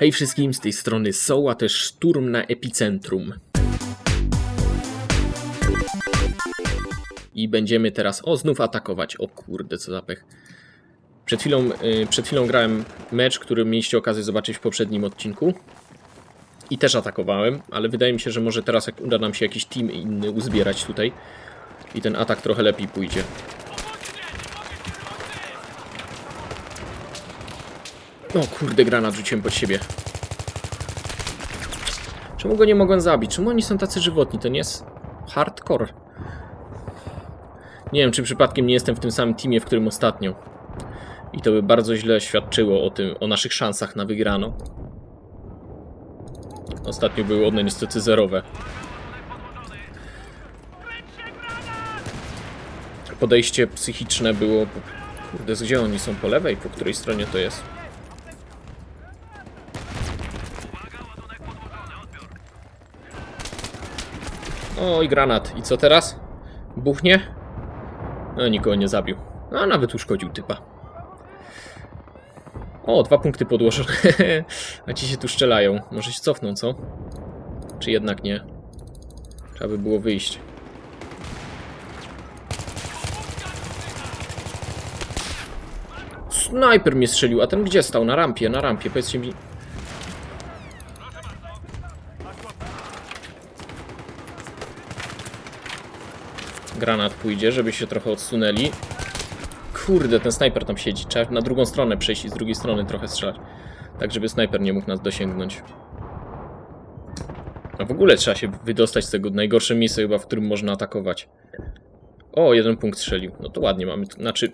Hej wszystkim, z tej strony Soła, też szturm na epicentrum. I będziemy teraz, o znów atakować, o kurde co za pech. Przed chwilą, y, przed chwilą grałem mecz, który mieliście okazję zobaczyć w poprzednim odcinku. I też atakowałem, ale wydaje mi się, że może teraz jak uda nam się jakiś team inny uzbierać tutaj. I ten atak trochę lepiej pójdzie. O kurde, granat rzuciłem pod siebie. Czemu go nie mogłem zabić? Czemu oni są tacy żywotni? To nie jest hardcore. Nie wiem, czy przypadkiem nie jestem w tym samym teamie, w którym ostatnio. I to by bardzo źle świadczyło o tym, o naszych szansach na wygrano. Ostatnio były one niestety zerowe. Podejście psychiczne było... Kurde, gdzie oni są? Po lewej? Po której stronie to jest? Oj, granat. I co teraz? Buchnie? No, nikogo nie zabił. A nawet uszkodził typa. O, dwa punkty podłożone. A ci się tu strzelają. Może się cofną, co? Czy jednak nie? Trzeba by było wyjść. Snajper mnie strzelił, a ten gdzie stał? Na rampie, na rampie. Powiedzcie mi... Granat pójdzie, żeby się trochę odsunęli. Kurde, ten snajper tam siedzi. Trzeba na drugą stronę przejść i z drugiej strony trochę strzelać. Tak, żeby snajper nie mógł nas dosięgnąć. A w ogóle trzeba się wydostać z tego najgorsze miejsce chyba, w którym można atakować. O, jeden punkt strzelił. No to ładnie mamy. Znaczy,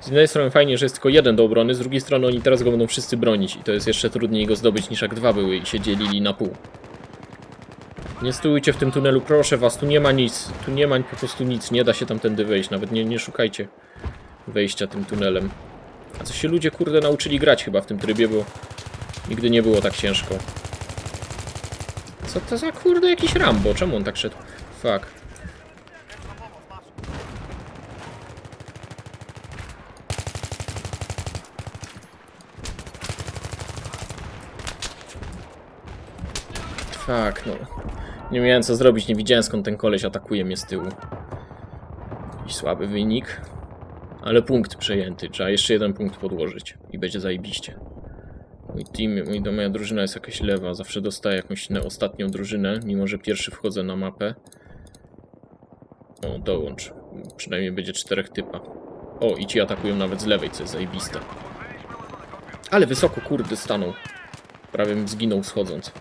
z jednej strony fajnie, że jest tylko jeden do obrony, z drugiej strony oni teraz go będą wszyscy bronić i to jest jeszcze trudniej go zdobyć niż jak dwa były i się dzielili na pół. Nie stójcie w tym tunelu, proszę was, tu nie ma nic. Tu nie ma po prostu nic, nie da się tamtędy wejść, nawet nie, nie szukajcie wejścia tym tunelem. A co się ludzie kurde nauczyli grać chyba w tym trybie, bo nigdy nie było tak ciężko. Co to za kurde jakiś Rambo? Czemu on tak szedł? Fuck. Fuck, no. Nie miałem co zrobić, nie widziałem skąd ten koleś atakuje mnie z tyłu. Jakiś słaby wynik. Ale punkt przejęty, trzeba jeszcze jeden punkt podłożyć i będzie zajebiście. Mój team, mój, moja drużyna jest jakaś lewa, zawsze dostaję jakąś ostatnią drużynę, mimo że pierwszy wchodzę na mapę. O, dołącz. Przynajmniej będzie czterech typa. O, i ci atakują nawet z lewej, co jest zajebiste. Ale wysoko, kurde, stanął. Prawie bym zginął schodząc.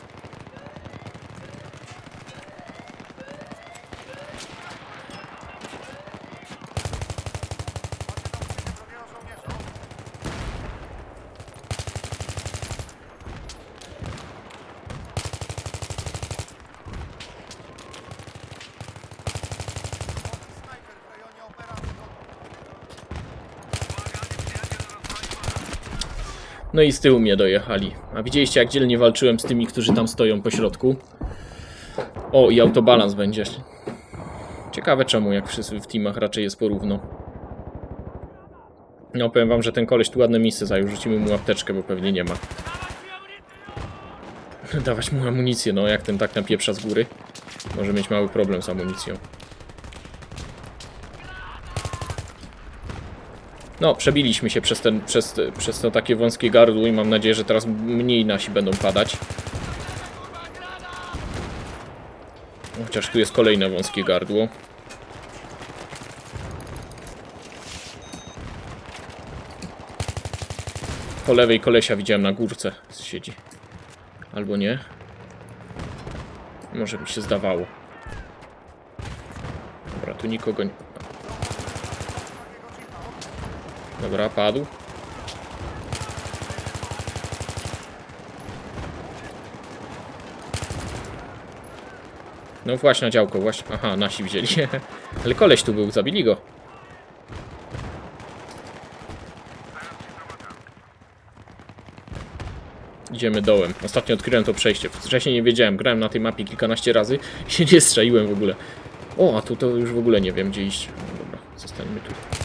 No i z tyłu mnie dojechali. A widzieliście jak dzielnie walczyłem z tymi, którzy tam stoją po środku? O, i autobalans będzie. Ciekawe czemu, jak wszyscy w teamach raczej jest porówno. No, powiem wam, że ten koleś tu ładne miejsce zajął. Rzucimy mu apteczkę, bo pewnie nie ma. Dawać mu amunicję, no jak ten tak napieprza z góry. Może mieć mały problem z amunicją. No, przebiliśmy się przez, ten, przez, przez to takie wąskie gardło i mam nadzieję, że teraz mniej nasi będą padać. Chociaż tu jest kolejne wąskie gardło. Po lewej kolesia widziałem na górce siedzi. Albo nie. Może mi się zdawało. Dobra, tu nikogo nie... Dobra, padł. No właśnie działko, właśnie. Aha, nasi wzięli. Ale koleś tu był, zabili go. Idziemy dołem. Ostatnio odkryłem to przejście. Wcześniej nie wiedziałem. Grałem na tej mapie kilkanaście razy i się nie strzeliłem w ogóle. O, a tu to już w ogóle nie wiem gdzie iść. Dobra, zostańmy tu.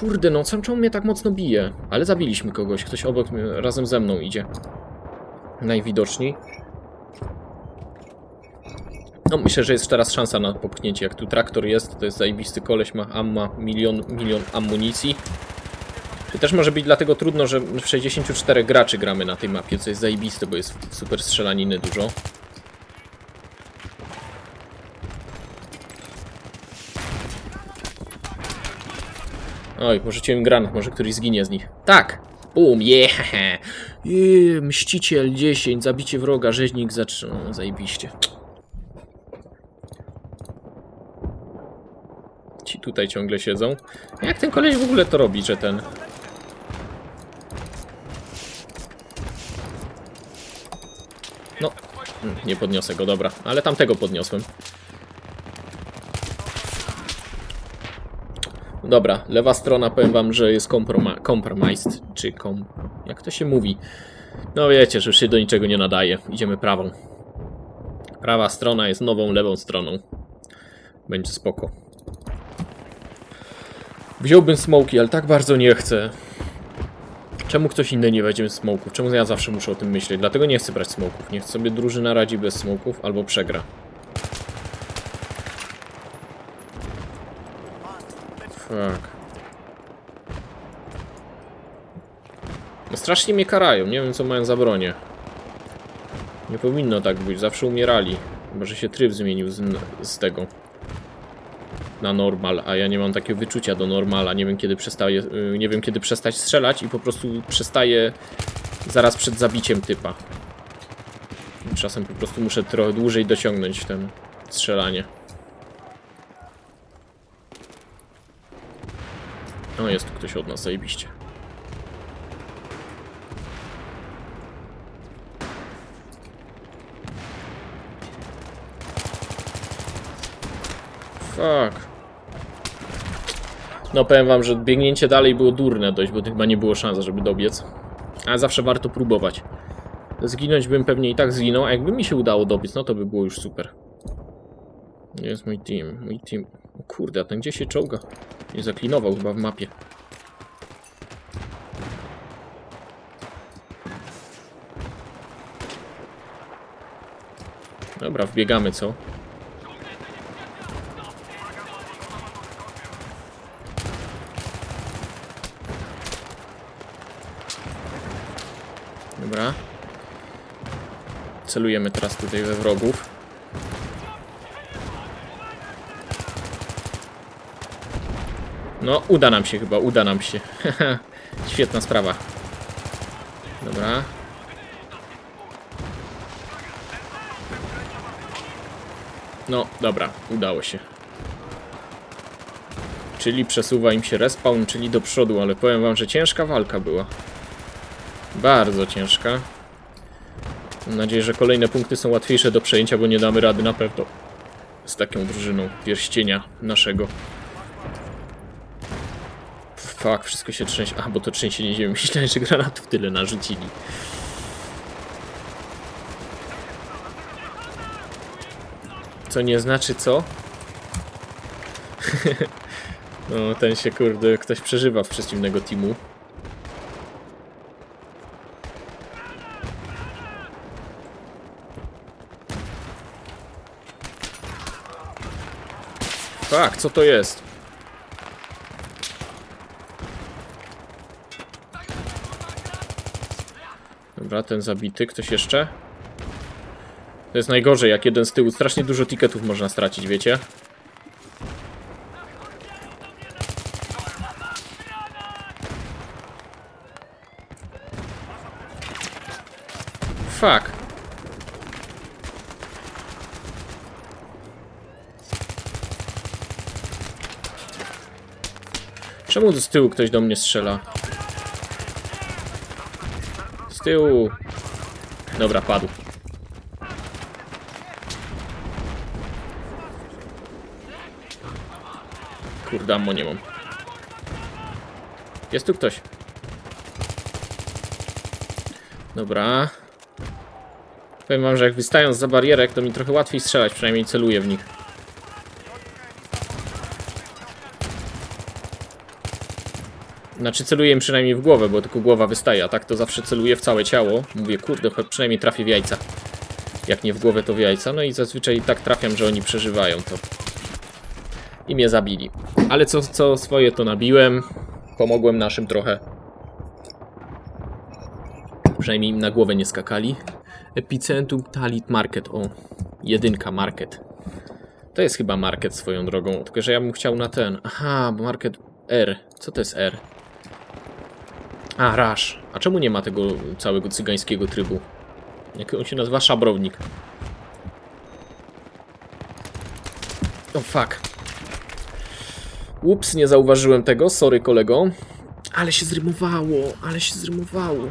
Kurde, no czemu mnie tak mocno bije? Ale zabiliśmy kogoś, ktoś obok mnie, razem ze mną idzie. Najwidoczniej. No, myślę, że jest teraz szansa na popchnięcie. Jak tu traktor jest, to jest zajebisty koleś, ma amma, milion, milion amunicji. To też może być dlatego trudno, że w 64 graczy gramy na tej mapie, co jest zajebiste, bo jest super strzelaniny dużo. Oj, porzuciłem granat, może któryś zginie z nich. Tak! Bum, yeah! yeah! Mściciel 10, zabicie wroga, rzeźnik zatrzymał. Zajebiście. Ci tutaj ciągle siedzą. Jak ten koleś w ogóle to robi, że ten... No, mm, nie podniosę go, dobra. Ale tamtego podniosłem. Dobra, lewa strona powiem wam, że jest compromised, czy kom... jak to się mówi? No wiecie, że już się do niczego nie nadaje. Idziemy prawą. Prawa strona jest nową lewą stroną. Będzie spoko. Wziąłbym smoki, ale tak bardzo nie chcę. Czemu ktoś inny nie weźmie smoków? Czemu ja zawsze muszę o tym myśleć? Dlatego nie chcę brać smoków. Niech sobie drużyna radzi bez smoków albo przegra. Fuck. No strasznie mnie karają, nie wiem co mają za bronię. Nie powinno tak być, zawsze umierali. Chyba, że się tryb zmienił z, z tego na normal, a ja nie mam takiego wyczucia do normala. Nie wiem kiedy y, nie wiem kiedy przestać strzelać i po prostu przestaję zaraz przed zabiciem typa. Czasem po prostu muszę trochę dłużej dociągnąć ten strzelanie. O, jest tu ktoś od nas, zajebiście. Fuck. No powiem wam, że biegnięcie dalej było durne dość, bo chyba nie było szans, żeby dobiec. Ale zawsze warto próbować. Zginąć bym pewnie i tak zginął, a jakby mi się udało dobiec, no to by było już super. Jest mój team? Mój team... O kurde, a ten gdzie się czołga? Nie zaklinował chyba w mapie. Dobra, wbiegamy, co? Dobra. Celujemy teraz tutaj we wrogów. No, uda nam się chyba, uda nam się. Świetna sprawa. Dobra. No, dobra, udało się. Czyli przesuwa im się respawn, czyli do przodu, ale powiem wam, że ciężka walka była. Bardzo ciężka. Mam nadzieję, że kolejne punkty są łatwiejsze do przejęcia, bo nie damy rady na pewno z taką drużyną pierścienia naszego. Fuck, wszystko się trzęsie. A, bo to trzęsienie ziemi. Myślałem, że granatów tyle narzucili. Co nie znaczy co? no, ten się kurde, ktoś przeżywa w przeciwnego teamu. Tak, co to jest? Dobra, ten zabity. Ktoś jeszcze? To jest najgorzej, jak jeden z tyłu. Strasznie dużo tiketów można stracić, wiecie? Fuck. Czemu z tyłu ktoś do mnie strzela? Tyłu. Dobra, padł. Kurde, ammo nie mam. Jest tu ktoś. Dobra. Powiem wam, że jak wystając za barierek, to mi trochę łatwiej strzelać, przynajmniej celuję w nich. Znaczy celuję im przynajmniej w głowę, bo tylko głowa wystaje, a tak to zawsze celuję w całe ciało. Mówię, kurde, przynajmniej trafię w jajca. Jak nie w głowę, to w jajca. No i zazwyczaj tak trafiam, że oni przeżywają to. I mnie zabili. Ale co, co swoje to nabiłem. Pomogłem naszym trochę. Przynajmniej im na głowę nie skakali. Epicentrum Talit Market. O, jedynka Market. To jest chyba Market swoją drogą. Tylko, że ja bym chciał na ten. Aha, Market R. Co to jest R? A, Rush. A czemu nie ma tego całego cygańskiego trybu? Jak on się nazywa? Szabrownik. O, fuck. Ups, nie zauważyłem tego. Sorry, kolego. Ale się zrymowało, ale się zrymowało.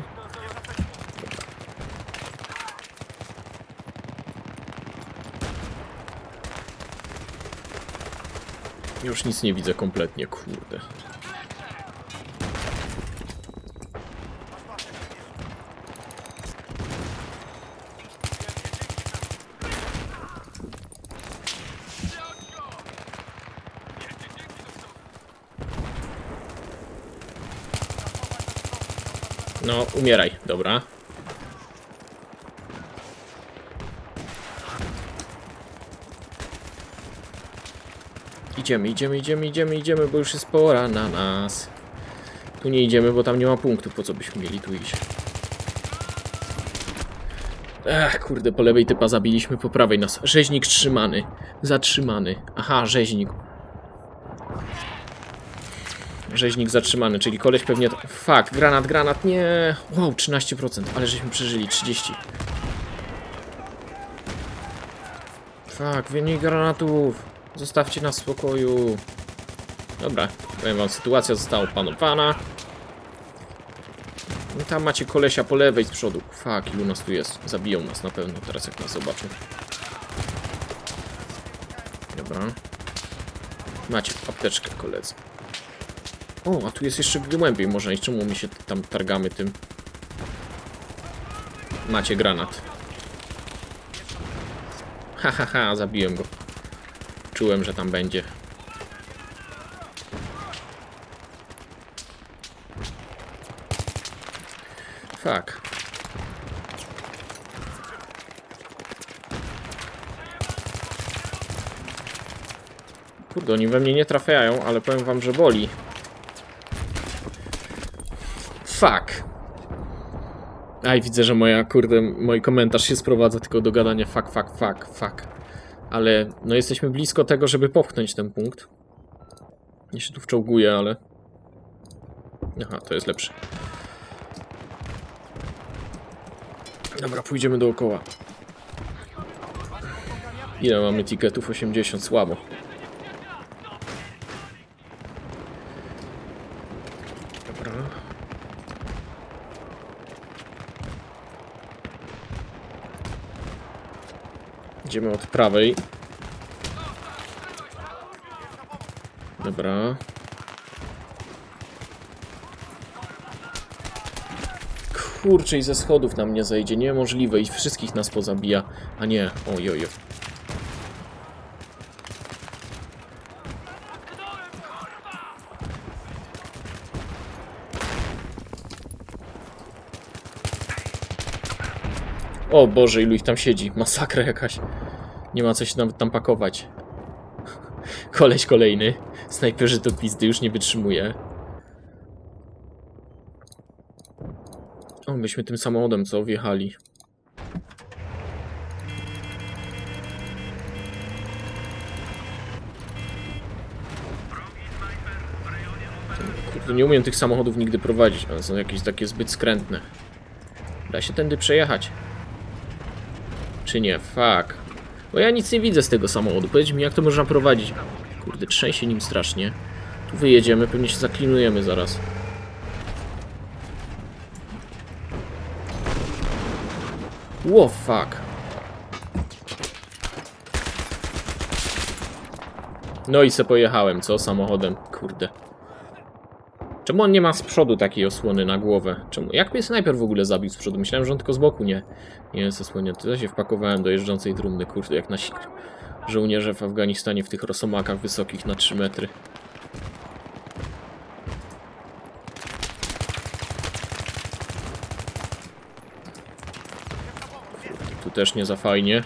Już nic nie widzę kompletnie, kurde. No, umieraj, dobra. Idziemy, idziemy, idziemy, idziemy, idziemy, bo już jest pora na nas. Tu nie idziemy, bo tam nie ma punktów, po co byśmy mieli tu iść. Ach, kurde, po lewej typa zabiliśmy, po prawej nas. Rzeźnik trzymany. Zatrzymany. Aha, rzeźnik. Rzeźnik zatrzymany, czyli koleś pewnie... Fuck, granat, granat, nie. Wow, 13%, ale żeśmy przeżyli, 30. Fuck, wynik granatów. Zostawcie nas w spokoju. Dobra, powiem wam, sytuacja została opanowana. No tam macie kolesia po lewej z przodu. Fuck, ilu nas tu jest? Zabiją nas na pewno teraz jak nas zobaczą. Dobra. Macie apteczkę, koledzy. O, a tu jest jeszcze głębiej można iść. Czemu my się tam targamy tym? Macie granat. Ha, ha, ha, zabiłem go. Czułem, że tam będzie. Fuck. Kurde, oni we mnie nie trafiają, ale powiem wam, że boli. Fuck. Aj, widzę, że moja, kurde, mój komentarz się sprowadza tylko do gadania fuck, fuck, fuck, fuck. Ale no jesteśmy blisko tego, żeby popchnąć ten punkt. Ja się tu wczołguję, ale... Aha, to jest lepsze. Dobra, pójdziemy dookoła. Ile mamy ticketów? 80, słabo. Dobra. Idziemy od prawej. Dobra. Kurczę, i ze schodów na mnie zejdzie. Niemożliwe i wszystkich nas pozabija. A nie, ojojo. O Boże, ilu ich tam siedzi. Masakra jakaś. Nie ma co się tam, tam pakować. Koleś kolejny. Snajperzy to pizdy już nie wytrzymuje. O, myśmy tym samochodem co wjechali. Kurde, nie umiem tych samochodów nigdy prowadzić. One są jakieś takie zbyt skrętne. Da się tędy przejechać. Czy nie? Fuck. Bo ja nic nie widzę z tego samochodu. Powiedz mi, jak to można prowadzić. Kurde, trzęsie nim strasznie. Tu wyjedziemy, pewnie się zaklinujemy zaraz. Ło, fuck. No i se pojechałem, co? Samochodem. Kurde. Czemu on nie ma z przodu takiej osłony na głowę? Czemu? Jak mnie snajper w ogóle zabił z przodu? Myślałem, że on tylko z boku nie, nie jest osłonięty. Ja się wpakowałem do jeżdżącej trumny, kurde, jak nasi żołnierze w Afganistanie w tych rosomakach wysokich na 3 metry. Tu też nie za fajnie.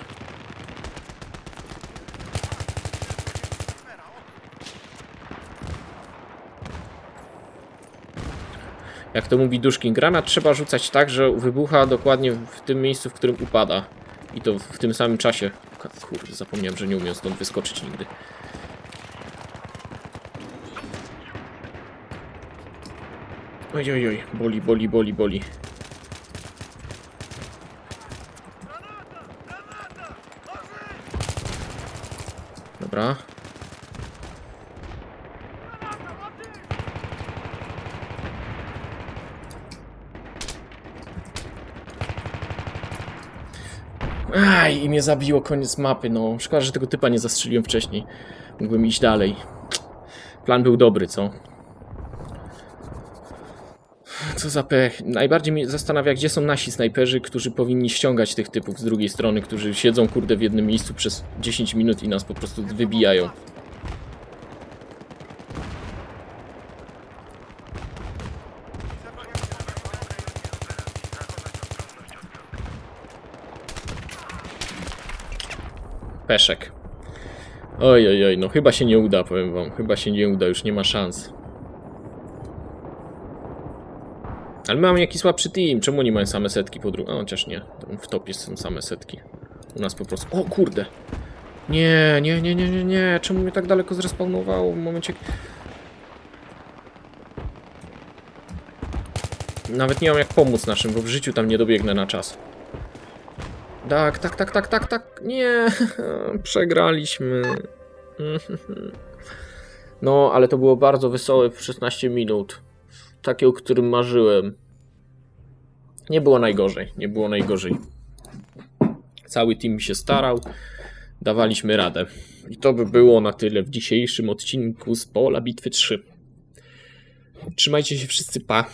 Jak to mówi Duszkin, granat trzeba rzucać tak, że wybucha dokładnie w tym miejscu, w którym upada. I to w tym samym czasie. Kurde, zapomniałem, że nie umiem stąd wyskoczyć nigdy. Oj, oj, oj, boli, boli, boli, boli. Dobra. Aj, i mnie zabiło koniec mapy, no. Szkoda, że tego typa nie zastrzeliłem wcześniej. Mógłbym iść dalej. Plan był dobry, co? Co za pech. Najbardziej mnie zastanawia, gdzie są nasi snajperzy, którzy powinni ściągać tych typów z drugiej strony, którzy siedzą, kurde, w jednym miejscu przez 10 minut i nas po prostu wybijają. Peszek. Oj, oj, oj, no chyba się nie uda, powiem wam. Chyba się nie uda, już nie ma szans. Ale mamy jakiś słabszy team. Czemu oni mają same setki po drugiej? A chociaż nie. W topie są same setki. U nas po prostu. O kurde! Nie, nie, nie, nie, nie, nie. Czemu mnie tak daleko zrespawnowało w momencie. Nawet nie mam jak pomóc naszym, bo w życiu tam nie dobiegnę na czas. Tak, tak, tak, tak, tak, tak. Nie, przegraliśmy. No, ale to było bardzo wesołe 16 minut. Takie, o którym marzyłem. Nie było najgorzej, nie było najgorzej. Cały team się starał, dawaliśmy radę. I to by było na tyle w dzisiejszym odcinku z Pola Bitwy 3. Trzymajcie się wszyscy, pa.